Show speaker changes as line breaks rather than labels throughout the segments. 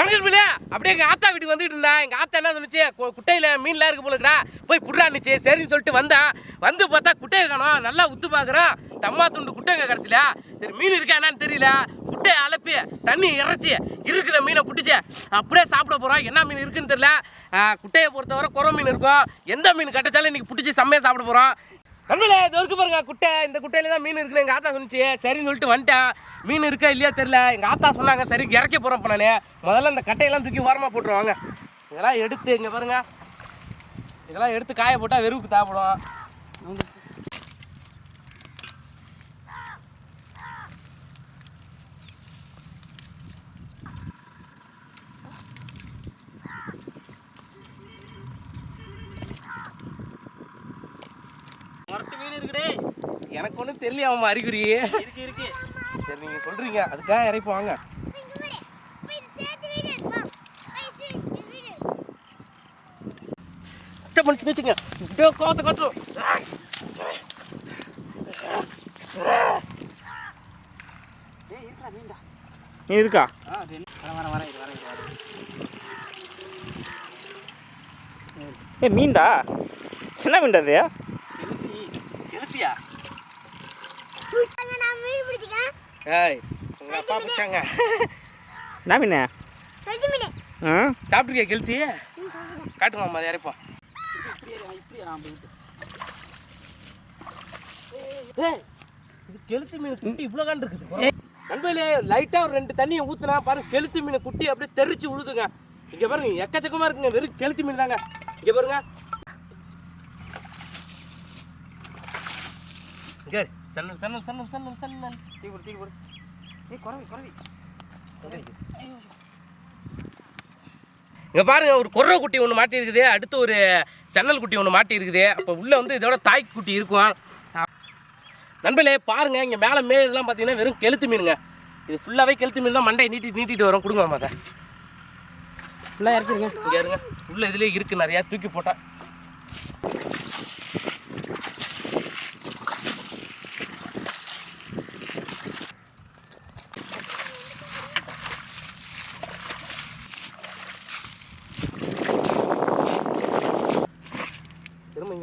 வணக்கம் பிள்ளை அப்படியே எங்கள் ஆத்தா வீட்டுக்கு வந்துட்டு இருந்தேன் எங்கள் ஆத்தா என்ன சொன்னிச்சு? குட்டையில் மீன்லாம் இருக்கு போலுக்குடா போய் புட்றான்னுச்சு சரின்னு சொல்லிட்டு வந்தேன் வந்து பார்த்தா குட்டையை காணும். நல்லா உத்து பார்க்குறோம் தம்மா துண்டு குட்டைங்க கிடச்சில சரி மீன் இருக்கா என்னன்னு தெரியல. குட்டையை அலப்பி தண்ணி இறச்சி இருக்கிற மீனை பிடிச்சி அப்படியே சாப்பிட போகிறோம் என்ன மீன் இருக்குன்னு தெரியல. குட்டையை பொறுத்தவரை குறை மீன் இருக்கும். எந்த மீன் கட்டச்சாலும் இன்றைக்கி பிடிச்சி செம்மையாக சாப்பிட போகிறோம் நண்பர்களே இது வரைக்கும் பாருங்க குட்டை. இந்த குட்டையில தான் மீன் இருக்குன்னு எங்கள் ஆத்தா சொன்னிச்சு. சரின்னு சொல்லிட்டு வந்துட்டேன் மீன் இருக்கா இல்லையா தெரில எங்கள் ஆத்தா சொன்னாங்க சரி இறக்க போகிறோம் நானே. முதல்ல இந்த கட்டையெல்லாம் தூக்கி ஓரமாக போட்டுருவாங்க இதெல்லாம் எடுத்து இங்கே பாருங்க. இதெல்லாம் எடுத்து காய போட்டால் வெறுவுக்கு தேவைப்படும் எனக்கு ஒன்றும் தெரியல அவன் அறிகுறி
இருக்கு இருக்கு.
சரி நீங்கள் சொல்கிறீங்க அதுக்காக இறைப்பு வாங்க. குட்டை பண்ணி வச்சுங்க இப்படியே கட்டுரும்
நீ இருக்கா? வர வர வர இது வர இது வர. ஏ மீன்டா என்ன மீன்டா அது
ஏய் உங்க அப்பா பிடிச்சாங்க.
என்ன மீன் ஆ?
சாப்பிட்ருக்கியா கெளுத்தி காட்டுங்க அம்மா அதை இறைப்போம். ஏய், இது கெளுத்தி மீன் குட்டி இவ்வளோ காண்டு இருக்குது. நண்பர்களே லைட்டாக ஒரு ரெண்டு தண்ணியை ஊற்றுனா பாருங்க கெளுத்தி மீன் குட்டி அப்படியே தெரிச்சு விழுதுங்க இங்கே பாருங்க எக்கச்சக்கமாக இருக்குங்க வெறும் கெளுத்தி மீன் தாங்க. இங்கே பாருங்க. இங்கே சன்னல் சன்னல் சன்னல் சன்னல் சன்னல்
தீ போடு தீ போடு ஏ குறவி குறவி.
இங்கே பாருங்க ஒரு குர்ரை குட்டி ஒன்று மாட்டி இருக்குது அடுத்து ஒரு சென்னல் குட்டி ஒன்று மாட்டி இருக்குது அப்போ உள்ளே வந்து இதோட தாய் குட்டி இருக்கும். நண்பர்களே பாருங்க இங்கே மேலே மேலாம் பார்த்தீங்கன்னா வெறும் கெளுத்து மீனுங்க. இது ஃபுல்லாகவே கெளுத்து மீன் தான். மண்டையை நீட்டி நீட்டிட்டு வரும். கொடுங்க மாத
ஃபுல்லாக இறக்கிடுங்க.
இங்கே இருங்க. உள்ள இதுலேயே இருக்குது நிறையா. தூக்கி போட்டா.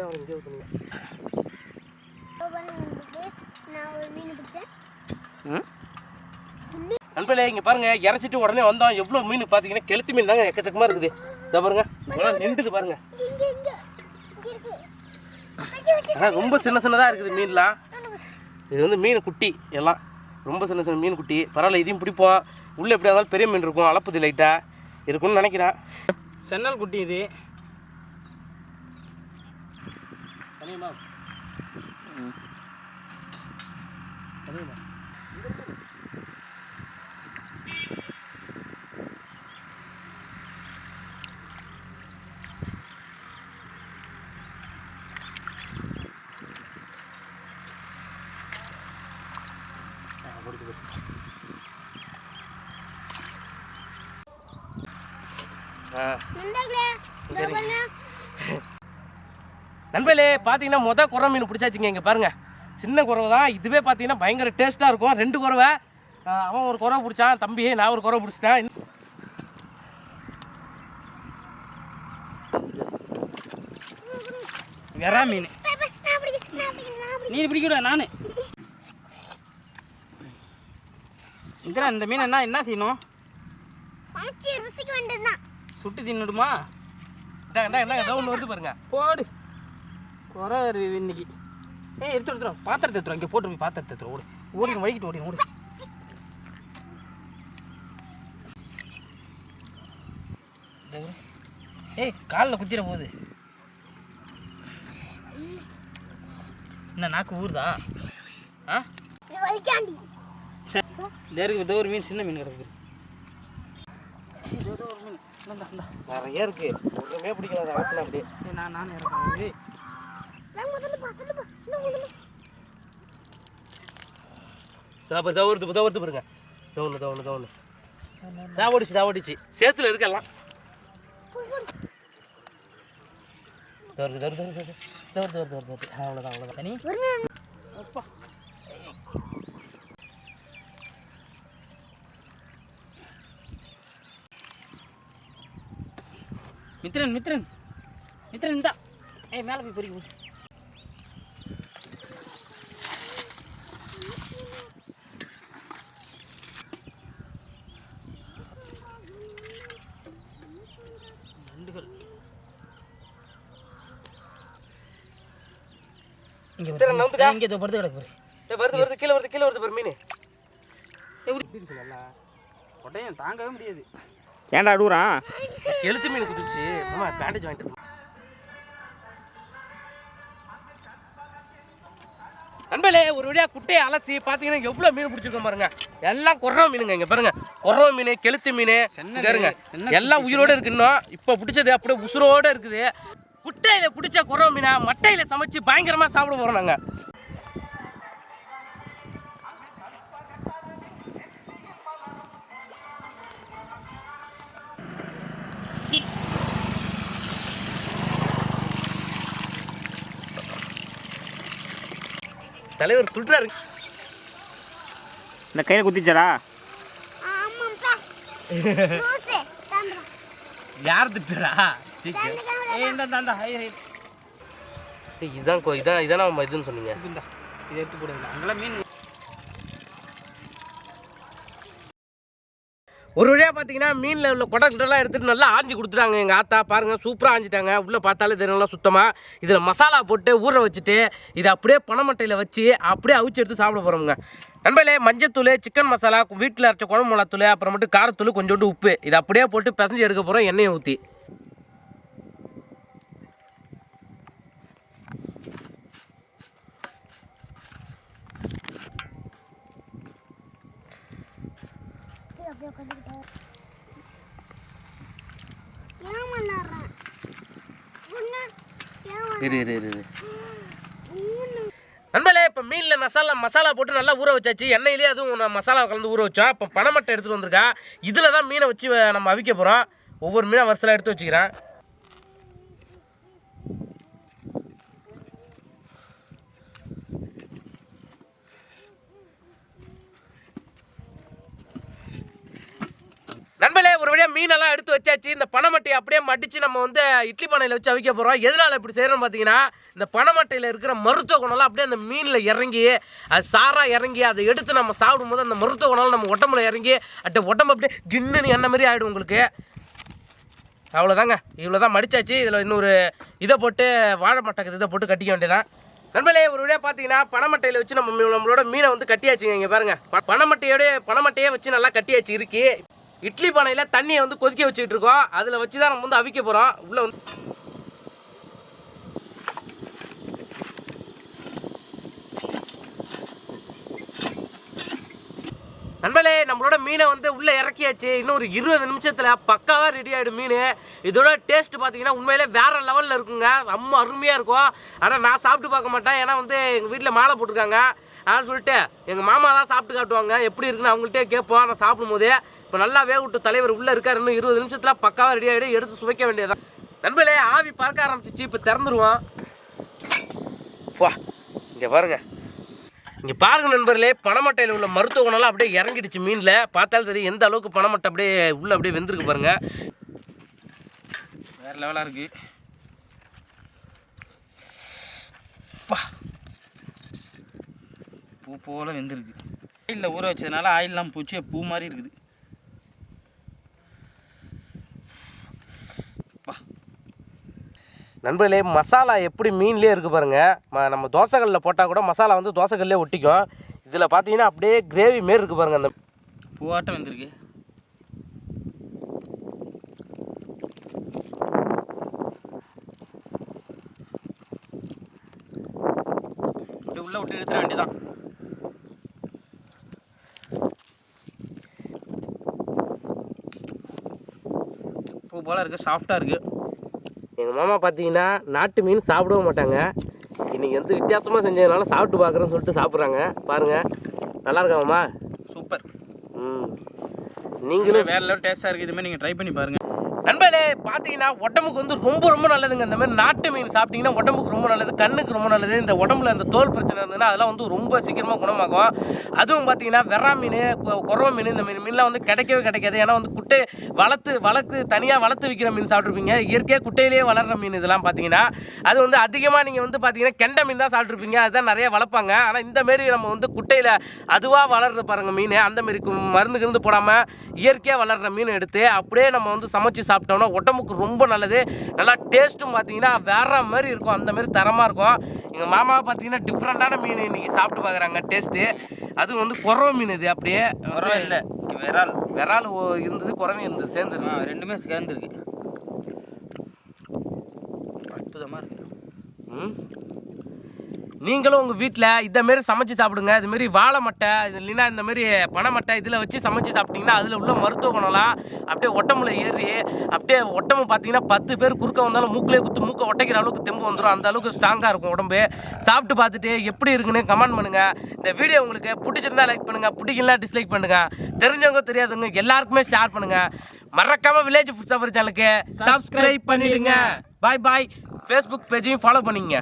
இங்கே தான் இங்கே ஊற்றுங்க
நான் ஒரு மீன் பிடிச்சேன்
ம்?
நண்பர்களே இங்கே பாருங்க இறச்சிட்டு உடனே வந்தோம். எவ்வளோ மீன் பார்த்தீங்கன்னா கெளுத்து மீன் தாங்க எக்கச்சக்கமாக இருக்குது. இதை பாருங்க நின்றுது பாருங்க.
இங்க இங்க இங்க.
ஆனால் ரொம்ப சின்ன சின்னதாக இருக்குது மீன்லாம். இது வந்து மீன் குட்டி எல்லாம். ரொம்ப சின்ன சின்ன மீன் குட்டி பரவாயில்ல இதையும் பிடிப்போம். உள்ளே எப்படியா இருந்தாலும் பெரிய மீன் இருக்கும். அளப்புது லைட்டாக இருக்கும்னு நினைக்கிறேன்.
சென்னல் குட்டி இது.
Ano
yun, ma'am? Mm. Ano yun, ma'am? Ah. Nandagla. Nandagla.
நண்பர்களே பார்த்தீங்கன்னா மொத குறை மீன் பிடிச்சாச்சுங்க இங்கே பாருங்க. சின்ன குறவை தான். இதுவே பார்த்தீங்கன்னா பயங்கர டேஸ்ட்டாக இருக்கும். ரெண்டு குறவை. அவன் ஒரு குறவை பிடிச்சான் தம்பி நான் ஒரு குறவை பிடிச்சிட்டேன்.
வெறா மீன். நீ பிடிக்கூட நான். இதில் இந்த மீன் என்ன என்ன செய்யணும்? சுட்டு தின்னுடுமா?
இந்தா ஏதோ ஒன்று வருது பாருங்க.
போடு. குறை வருது இன்னைக்கு. ஏ எடுத்து எடுத்துரும் பாத்திரத்தை எடுத்துரும் இங்கே போட்டு போய் பாத்திரத்தை எடுத்துரும் ஓடு. ஓடி வழிக்கிட்டு ஓடி ஓடு. ஏய் காலில் குத்திர போகுது. என்ன நாக்கு ஊருதா ஆ?
இது
இருக்கு ஒரு மீன் சின்ன மீன் கிடக்கு. ஒரு மீன்.
நிறைய இருக்கு. ஒன்றுமே பிடிக்கல அதை அப்படியே.
நான் நான் இறக்குறேன்.
தவறு தவறுது தவறுது பாருங்க. தவணு தவணு தவணு தாவடிச்சு தாவடிச்சு சேத்துல இருக்கலாம் தவறு தவறு தவறு தவறு தவறு தவறு தவறு தவறு அவ்வளோதான் அவ்வளோதான்
தனி?
வருங்க.
அப்பா. மித்ரன் மித்ரன். மித்ரன் இந்தா. ஏய் மேலே போய் பொறிக்க போ. நண்டுகள்
நவுந்துடா.
இங்கே இதோ படுத்து கிடக்கு பாரு.
ஏய், வருது வருது கீழே வருது கீழே வருது பாரு மீன்.
எப்படி? உடையும் தாங்கவே முடியாது.
ஏன்டா அழுகுறான்
எழுத்து மீன் குதிச்சு அம்மா பேண்டேஜ் வாங்கிட்டு. நண்பர்களே ஒரு வழியா குட்டையை அலசி பார்த்தீங்கன்னா எவ்வளோ மீன் பிடிச்சிருக்கோம் பாருங்க. எல்லாம் குறவ மீனுங்க இங்க பாருங்க. குறவ மீன் கெளுத்து மீன். இருங்க. எல்லாம் உயிரோட இருக்கு இன்னும். இப்போ பிடிச்சது அப்படியே உசுரோட இருக்குது. குட்டையில பிடிச்ச குறவ மீனை மட்டையில சமைச்சு பயங்கரமா சாப்பிட போறோம் நாங்க. தலைவர் துட்டுறாரு
இந்த கையில் குத்திச்சாடா?
ஆமாப்பா லூசு தம்பா
யார் திட்டுறா?
ஏய்,
இதான் கோ- இதான் இதான் நம்ம இதுன்னு சொன்னீங்க?
இதை எடுத்து போடுங்க. அங்கெல்லாம் மீன்
ஒரு வழியாக பார்த்தீங்கன்னா மீனில் உள்ள குடக்கிட்டெல்லாம் எடுத்துகிட்டு நல்லா ஆஞ்சி கொடுத்துட்டாங்க. எங்கள் ஆத்தா பாருங்கள் சூப்பராக ஆஞ்சிட்டாங்க. உள்ளே பார்த்தாலே இது நல்லா சுத்தமாக இதில் மசாலா போட்டு ஊற வச்சுட்டு இதை அப்படியே பனமட்டையில் வச்சு அப்படியே அவிச்சு எடுத்து சாப்பிட போகிறோமுங்க நண்பர்களே மஞ்சத்தூள் சிக்கன் மசாலா வீட்டில் அரைச்ச குழம்பு மிளகாத்தூள் அப்புறமேட்டு காரத்தூள் கொஞ்சோண்டு உப்பு. இதை அப்படியே போட்டு பிசைஞ்சு எடுக்க போகிறோம் எண்ணெயை ஊற்றி
போய் உட்காந்துக்கிட்டேன் ஏன்
இரு இரு இரு நண்பர்களே இப்போ மீனில் மசாலா மசாலா போட்டு நல்லா ஊற வச்சாச்சு. எண்ணெயிலே அதுவும் நான் மசாலா கலந்து ஊற வச்சோம். இப்போ பனைமட்டை எடுத்துகிட்டு வந்திருக்கா. இதில் தான் மீனை வச்சு நம்ம அவிக்க போகிறோம் ஒவ்வொரு மீனை வரிசலாக எடுத்து வச்சுக்கிறேன். நண்பர்களே ஒரு வழியாக மீனெல்லாம் எடுத்து வச்சாச்சு. இந்த பனைமட்டையை அப்படியே மடித்து நம்ம வந்து இட்லி பானையில் வச்சு அவிக்க போகிறோம் எதனால் இப்படி செய்கிறோம்னு பார்த்தீங்கன்னா இந்த பனைமட்டையில் இருக்கிற மருத்துவ குணம்லாம் அப்படியே அந்த மீனில் இறங்கி அது சாராக இறங்கி அதை எடுத்து நம்ம சாப்பிடும்போது அந்த மருத்துவ குணம் நம்ம உடம்புல இறங்கி அட்ட உடம்பு அப்படியே கின்னுன்னு என்ன மாதிரி ஆகிடும் உங்களுக்கு. அவ்வளோதாங்க இவ்வளோ தான் மடிச்சாச்சு. இதில் இன்னொரு இதை போட்டு வாழை மட்டக்கு இதை போட்டு கட்டிக்க வேண்டியதான் நண்பர்களே ஒரு வழியாக பார்த்தீங்கன்னா பனைமட்டையில் வச்சு நம்ம நம்மளோட மீனை வந்து கட்டியாச்சுங்க இங்கே பாருங்க. ப- பனைமட்டையோட பனைமட்டையே வச்சு நல்லா கட்டியாச்சு இருக்கு இட்லி பானையில் தண்ணியை வந்து கொதிக்க வச்சுக்கிட்டு இருக்கோம். அதில் வச்சு தான் நம்ம வந்து அவிக்க போகிறோம் உள்ளே வந்து நண்பர்களே நம்மளோட மீனை வந்து உள்ளே இறக்கியாச்சு. இன்னும் ஒரு இருபது நிமிஷத்தில் பக்காவாக ரெடி ஆகிடும் மீன். இதோட டேஸ்ட் பார்த்தீங்கன்னா உண்மையிலே வேறு லெவலில் இருக்குங்க. ரொம்ப அருமையாக இருக்கும். ஆனால் நான் சாப்பிட்டு பார்க்க மாட்டேன். ஏன்னா வந்து எங்கள் வீட்டில் மாலை போட்டிருக்காங்க. அதான் சொல்லிட்டு எங்கள் மாமா தான் சாப்பிட்டு காட்டுவாங்க. எப்படி இருக்குன்னு அவங்கள்ட்டே கேட்போம். நான் சாப்பிடும்போது இப்போ நல்லா வேக விட்டு தலைவர் உள்ளே இருக்கார் இன்னும் இருபது நிமிஷத்தில் பக்காவாக ரெடி ஆகிடும் எடுத்து சுவைக்க வேண்டியதான் நண்பர்களே ஆவி பறக்க ஆரம்பிச்சிச்சு இப்போ திறந்துருவோம். வா இங்கே பாருங்க. இங்கே பாருங்க நண்பர்களே பணமட்டையில் உள்ள மருத்துவ குணம்லாம் அப்படியே இறங்கிடுச்சு மீனில். பார்த்தாலும் தெரியும் எந்த அளவுக்கு பணமட்டை அப்படியே உள்ளே அப்படியே வெந்திருக்கு பாருங்கள்
வேறு லெவலாக இருக்கு. பூ போல வெந்துருச்சு ஆயிலில் ஊற வச்சதுனால ஆயிலெலாம் பூச்சி பூ மாதிரி இருக்குது.
நண்பர்களே மசாலா எப்படி மீன்லேயே இருக்குது பாருங்கள் நம்ம தோசைகளில் போட்டால் கூட மசாலா வந்து தோசைகள்லேயே ஒட்டிக்கும். இதில் பார்த்தீங்கன்னா அப்படியே கிரேவி மாரி இருக்குது பாருங்கள் அந்த
பூவாட்டம் வந்துருக்கு. அப்படியே விட்டு எடுத்துட வேண்டியதான் பூ போல இருக்கு சாஃப்டாக இருக்கு.
எங்கள் மாமா பார்த்தீங்கன்னா நாட்டு மீன் சாப்பிடவே மாட்டாங்க. இன்னைக்கு வந்து வித்தியாசமாக செஞ்சதுனால சாப்பிட்டு பார்க்குறேன்னு சொல்லிட்டு சாப்பிட்றாங்க. பாருங்கள் நல்லா இருக்கா மாமா?
சூப்பர்.
ம்.
நீங்களும்
நீங்களும்
வேற லெவல் டேஸ்ட்டாக இருக்குது. இதுமாதிரி நீங்கள் ட்ரை பண்ணி பாருங்கள்
நண்பர்களே பார்த்தீங்கன்னா உடம்புக்கு வந்து ரொம்ப ரொம்ப நல்லதுங்க. இந்த மாதிரி நாட்டு மீன் சாப்பிட்டீங்கன்னா உடம்புக்கு ரொம்ப நல்லது கண்ணுக்கு ரொம்ப நல்லது. இந்த உடம்புல இந்த தோல் பிரச்சனை இருந்ததுன்னா அதெல்லாம் வந்து ரொம்ப சீக்கிரமாக குணமாகும். அதுவும் பார்த்தீங்கன்னா வெறா மீன் கொ- குறவ மீன் இந்த மீன் மீன்லாம் வந்து கிடைக்கவே கிடைக்காது. ஏன்னா வந்து குட்டை வளர்த்து வளர்த்து தனியாக வளர்த்து விற்கிற மீன் சாப்பிட்ருப்பீங்க இயற்கையாக குட்டையிலேயே வளர்கிற மீன் இதெல்லாம் பார்த்தீங்கன்னா அது வந்து அதிகமாக நீங்கள் வந்து பார்த்தீங்கன்னா கெண்டை மீன் தான் சாப்பிட்ருப்பீங்க அதுதான் நிறைய வளர்ப்பாங்க. ஆனால் இந்த மாரி நம்ம வந்து குட்டையில் அதுவாக வளர்றது பாருங்கள் மீன். அந்த மாரி மருந்து கிருந்து போடாமல் இயற்கையாக வளர்கிற மீன் எடுத்து அப்படியே நம்ம வந்து சமைச்சு சாப்பிட்டோம்னா உடம்புக்கு ரொம்ப நல்லது. நல்லா டேஸ்ட்டும் பார்த்தீங்கன்னா வேற மாதிரி இருக்கும். அந்த மாதிரி தரமாக இருக்கும். எங்கள் மாமா பார்த்தீங்கன்னா டிஃப்ரெண்ட்டான மீன் இன்னைக்கு சாப்பிட்டு பார்க்குறாங்க. டேஸ்ட்டு அது வந்து குறவ மீன் இது அப்படியே
குறவை இல்லை. விரால்
விரால் இருந்தது குறவை இருந்தது சேர்ந்து
ஆ ரெண்டுமே சேர்ந்துருக்கு. அற்புதமாக இருக்கு.
ம். நீங்களும் உங்கள் வீட்டில் இதை மாரி சமைச்சு சாப்பிடுங்க இதுமாரி வாழை மட்டை இது இல்லைன்னா இந்த மாரி பனை மட்டை இதில் வச்சு சமைச்சு சாப்பிட்டீங்கன்னா அதில் உள்ள மருத்துவ குணம்லாம் அப்படியே ஒட்டமுல ஏறி அப்படியே ஒட்டமு பார்த்தீங்கன்னா பத்து பேர் குறுக்க வந்தாலும் மூக்கிலே குத்து மூக்கை ஒட்டைக்கிற அளவுக்கு தெம்பு வந்துடும் அந்த அளவுக்கு ஸ்ட்ராங்காக இருக்கும் உடம்பு. சாப்பிட்டு பார்த்துட்டு எப்படி இருக்குன்னு கமெண்ட் பண்ணுங்கள் இந்த வீடியோ உங்களுக்கு பிடிச்சிருந்தா லைக் பண்ணுங்கள் பிடிக்கலாம் டிஸ்லைக் பண்ணுங்கள் தெரிஞ்சவங்க தெரியாதவங்க எல்லாருக்குமே ஷேர் பண்ணுங்கள் மறக்காம வில்லேஜ் ஃபுட் சஃபர் சேனலுக்கு சப்ஸ்கிரைப் பண்ணிடுங்க. பாய் பாய் ஃபேஸ்புக் பேஜையும் ஃபாலோ பண்ணிங்க